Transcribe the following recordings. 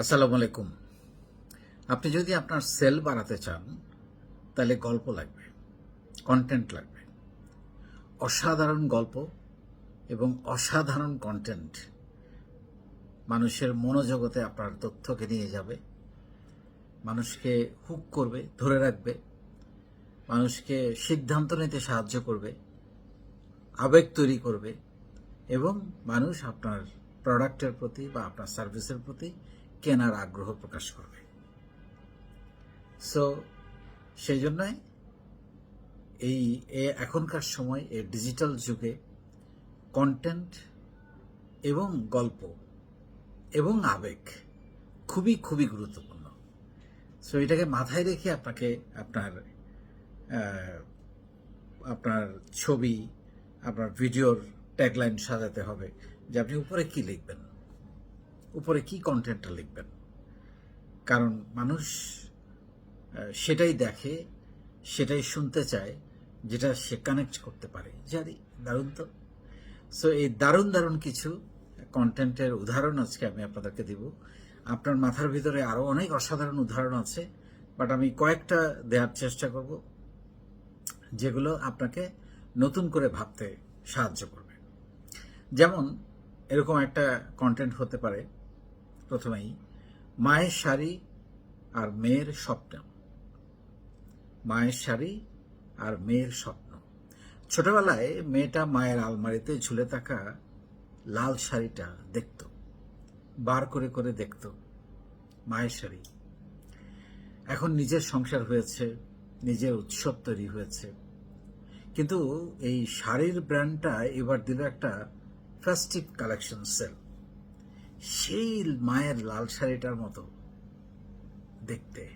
আসসালামু আলাইকুম। আপনি যদি আপনার সেল বাড়াতে চান, তাহলে গল্প লাগবে কন্টেন্ট লাগবে। অসাধারণ গল্প এবং অসাধারণ কন্টেন্ট মানুষের মনোজগতে আপনার তথ্যকে নিয়ে যাবে, মানুষকে হুক করবে, ধরে রাখবে, মানুষকে সিদ্ধান্ত নিতে সাহায্য করবে, আবেগ তৈরি করবে এবং মানুষ আপনার প্রোডাক্টের প্রতি বা আপনার সার্ভিসের প্রতি কেনার আগ্রহ প্রকাশ করবে। সো সেই জন্যই এই এখনকার সময় এই ডিজিটাল যুগে কন্টেন্ট এবং গল্প এবং আবেগ খুবই খুবই গুরুত্বপূর্ণ। সো এটাকে মাথায় রেখে আপনাকে আপনার আপনার ছবি, আপনার ভিডিওর ট্যাগলাইন সাজাতে হবে যে আপনি উপরে কি লিখবেন। উপরে কি কন্টেন্টটা লিখবেন? কারণ মানুষ সেটাই দেখে, সেটাই শুনতে চায়, যেটা সে কানেক্ট করতে পারে। জানি দারুণ তো। সো এই দারুণ দারুণ কিছু কন্টেন্টের উদাহরণ আজকে আমি আপনাদেরকে দিব। আপনার মাথার ভিতরে আরও অনেক অসাধারণ উদাহরণ আছে বাট আমি কয়েকটা দেওয়ার চেষ্টা করব, যেগুলো আপনাকে নতুন করে ভাবতে সাহায্য করবে। যেমন, এরকম একটা কন্টেন্ট হতে পারে প্রথমেই মায়ের শাড়ি আর মেয়ের স্বপ্ন। মায়ের শাড়ি আর মেয়ের স্বপ্ন। ছোটবেলায় মেয়েটা মায়ের আলমারিতে ঝুলে থাকা লাল শাড়িটা দেখত, বার করে করে দেখত মায়ের শাড়ি। এখন নিজের সংসার হয়েছে, নিজের উৎসব তৈরি হয়েছে। কিন্তু এই শাড়ির ব্র্যান্ডটা এবার দিল একটা ফেস্টিভ কালেকশন সেল সেই মায়ের লাল শাড়িটার মতো দেখতে।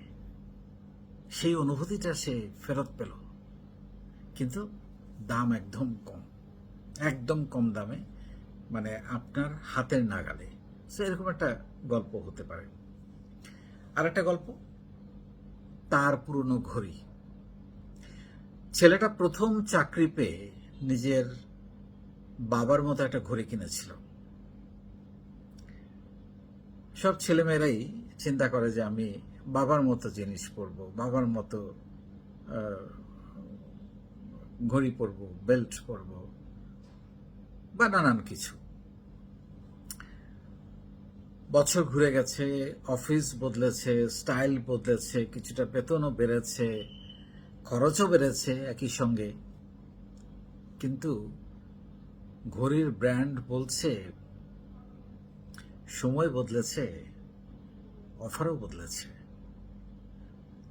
সেই অনুভূতিটা সে ফেরত পেল। কিন্তু দাম একদম কম। একদম কম দামে মানে আপনার হাতের নাগালে। সো এরকম একটা গল্প হতে পারে। আর একটা গল্প, তার পুরনো ঘড়ি। ছেলেটা প্রথম চাকরি পেয়ে নিজের বাবার মতো একটা ঘড়ি কিনেছিল। সব ছেলেমেয়েরাই চিন্তা করে যে আমি বাবার মতো জিনিস পরবো, বাবার মতো ঘড়ি পরবো, বেল্ট পরবো, বা নানান কিছু। বছর ঘুরে গেছে, অফিস বদলেছে, স্টাইল বদলেছে, কিছুটা বেতনও বেড়েছে, খরচও বেড়েছে একই সঙ্গে। কিন্তু ঘড়ির ব্র্যান্ড বলছে সময় বদলেছে, অফারও বদলেছে,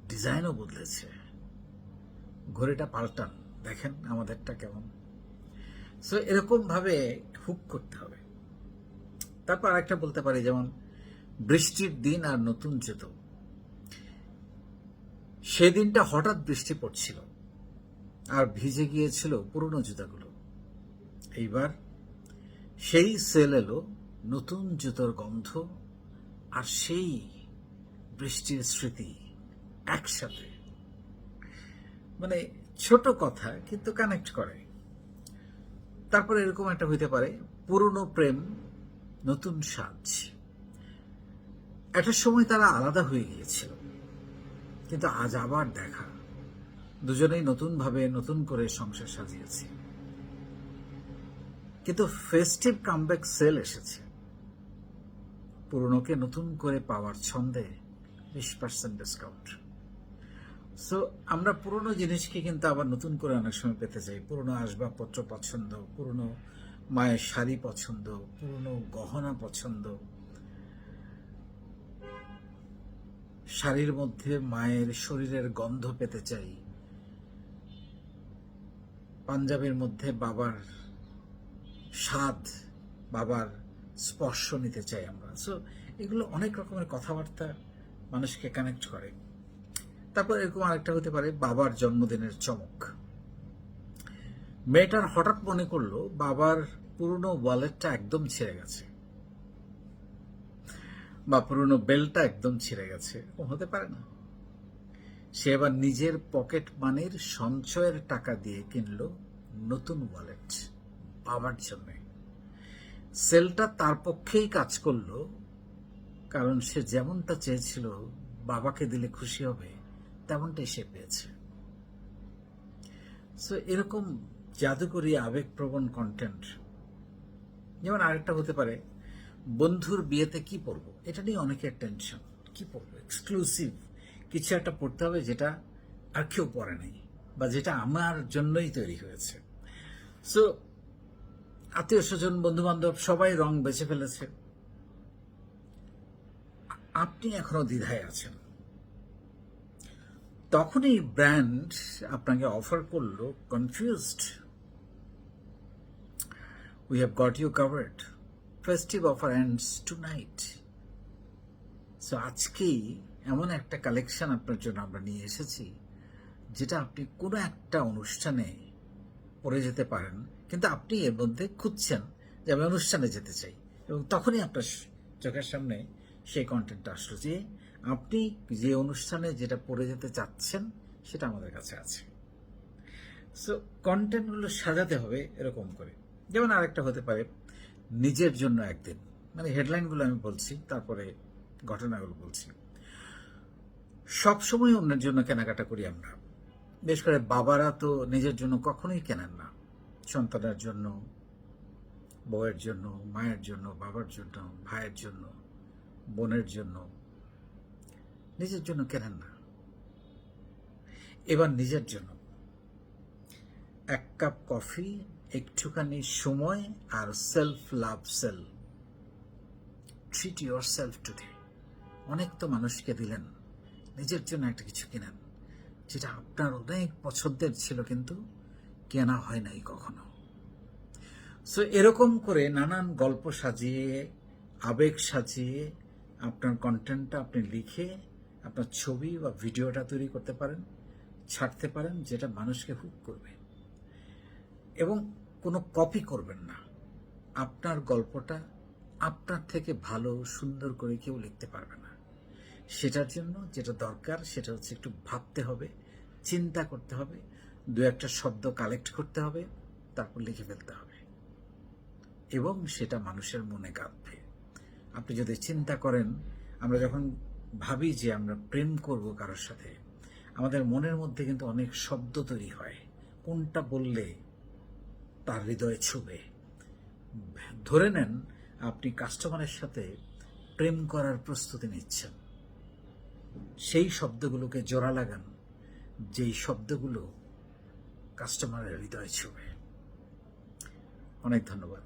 ডিজাইনও বদলেছে। ঘড়িটা পাল্টান, দেখেন আমাদেরটা কেমন। সো এরকম ভাবে হুক করতে হবে। তারপর আরেকটা বলতে পারি, যেমন বৃষ্টির দিন আর নতুন জুতো সেদিনটা হঠাৎ বৃষ্টি পড়ছিল আর ভিজে গিয়েছিল পুরনো জুতাগুলো। এইবার সেই সেল এলো নতুন জুতোর গন্ধ আর সেই বৃষ্টির স্মৃতি একসাথে। মানে ছোট কথা, কিন্তু কানেক্ট করে। তারপর এরকম একটা হইতে পারে, পুরনো প্রেম, নতুন সাজ। একটা সময় তারা আলাদা হয়ে গিয়েছিল, কিন্তু আজ আবার দেখা। দুজনেই নতুনভাবে নতুন করে সংসার সাজিয়েছে। কিন্তু ফেস্টিভ কামব্যাক সেল এসেছে। পুরনোকে নতুন করে পাওয়ার ছন্দে বিশ পার্সেন্ট ডিসকাউন্ট সো আমরা পুরনো জিনিসকে কিন্তু আবার নতুন করে অনেক সময় পেতে চাই। পুরনো আসবাবপত্র পছন্দ, পুরনো মায়ের শাড়ি পছন্দ, পুরনো গহনা পছন্দ। শাড়ির মধ্যে মায়ের শরীরের গন্ধ পেতে চাই। পাঞ্জাবের মধ্যে বাবার স্বাদ, বাবার স্পর্শ নিতে চাই আমরা। সো এগুলো অনেক রকমের কথাবার্তা মানুষকে কানেক্ট করে। তারপর এরকম আরেকটা হতে পারে, বাবার জন্মদিনের চমক। মেয়েটার হঠাৎ মনে করল, বাবার পুরনো ওয়ালেটটা একদম ছিঁড়ে গেছে। বা পুরনো বেলটা একদম ছিঁড়ে গেছে। এরকম হতে পারে না। সে এবার নিজের পকেট মানির সঞ্চয়ের টাকা দিয়ে কিনলো নতুন ওয়ালেট বাবার জন্য। সেলটা তার পক্ষেই কাজ করল, কারণ সে যেমনটা চেয়েছিল, বাবাকে দিলে খুশি হবে, তেমনটাই সে পেয়েছে। সো এরকম জাদুকরী আবেগপ্রবণ কন্টেন্ট যেমন আরেকটা হতে পারে, বন্ধুর বিয়েতে কি পরবো? এটা নিয়ে অনেকের টেনশন কি পরবো? এক্সক্লুসিভ কিছু একটা পড়তে হবে যেটা আর কেউ পরে নাই, বা যেটা আমার জন্যই তৈরি হয়েছে। সো আত্মীয় স্বজন বন্ধু বান্ধব সবাই রং বেছে ফেলেছে। আপনি এখনও দ্বিধায় আছেন। তখনই ব্র্যান্ড আপনাকে অফার করল confused we have got you covered festive offer ends tonight so আজকেই এমন একটা কালেকশন আপনার জন্য আমরা নিয়ে এসেছি, যেটা আপনি কোনো একটা অনুষ্ঠানে পরে যেতে পারেন। কিন্তু আপনি এর মধ্যে খুঁজছেন যে আমি অনুষ্ঠানে যেতে চাই। এবং তখনই আপনার চোখের সামনে সেই কন্টেন্টটা আসলো যে আপনি যে অনুষ্ঠানে যেটা পড়ে যেতে চাচ্ছেন, সেটা আমাদের কাছে আছে। সো কন্টেন্টগুলো সাজাতে হবে এরকম করে। যেমন আরেকটা হতে পারে, নিজের জন্য একদিন। মানে হেডলাইনগুলো আমি বলছি, তারপরে ঘটনাগুলো বলছি। সবসময় অন্যের জন্য কেনাকাটা করি আমরা। বেশ করে বাবারা তো নিজের জন্য কখনোই কেনেন না। সন্তানের জন্য, বউয়ের জন্য, মায়ের জন্য, বাবার জন্য, ভাইয়ের জন্য, বোনের জন্য নিজের জন্য কেনেন না। এবার নিজের জন্য। এক কাপ কফি, একটুখানি সময় আর self love sale treat yourself today অনেক তো মানুষকে দিলেন, নিজের জন্য একটা কিছু কেনেন। যেটা আপনার অনেক পছন্দের ছিল কিন্তু কেনা হয় নাই কখনো। সো এরকম করে নানান গল্প সাজিয়ে, আবেগ সাজিয়ে আপনার কন্টেন্টটা আপনি লিখে আপনার ছবি বা ভিডিওটা তৈরি করতে পারেন, ছাড়তে পারেন, যেটা মানুষকে হুক করবে। এবং কোনো কপি করবেন না। আপনার গল্পটা আপনার থেকে ভালো, সুন্দর করে কেউ লিখতে পারবে না। সেটার জন্য যেটা দরকার, সেটা হচ্ছে একটু ভাবতে হবে, চিন্তা করতে হবে, দু একটা শব্দ কালেক্ট করতে হবে, তারপর লিখে ফেলতে হবে। এবং সেটা মানুষের মনে গাঁথবে আপনি যদি চিন্তা করেন, আমরা যখন ভাবি যে আমরা প্রেম করব কারোর সাথে, আমাদের মনের মধ্যে কিন্তু অনেক শব্দ তৈরি হয়। কোনটা বললে তার হৃদয়ে ছুবে? ধরে নেন, আপনি কাস্টমারের সাথে প্রেম করার প্রস্তুতি নিচ্ছেন। সেই শব্দগুলোকে জোড়া লাগান যেই শব্দগুলো কাস্টমারের হৃদয় ছুবে অনেক ধন্যবাদ।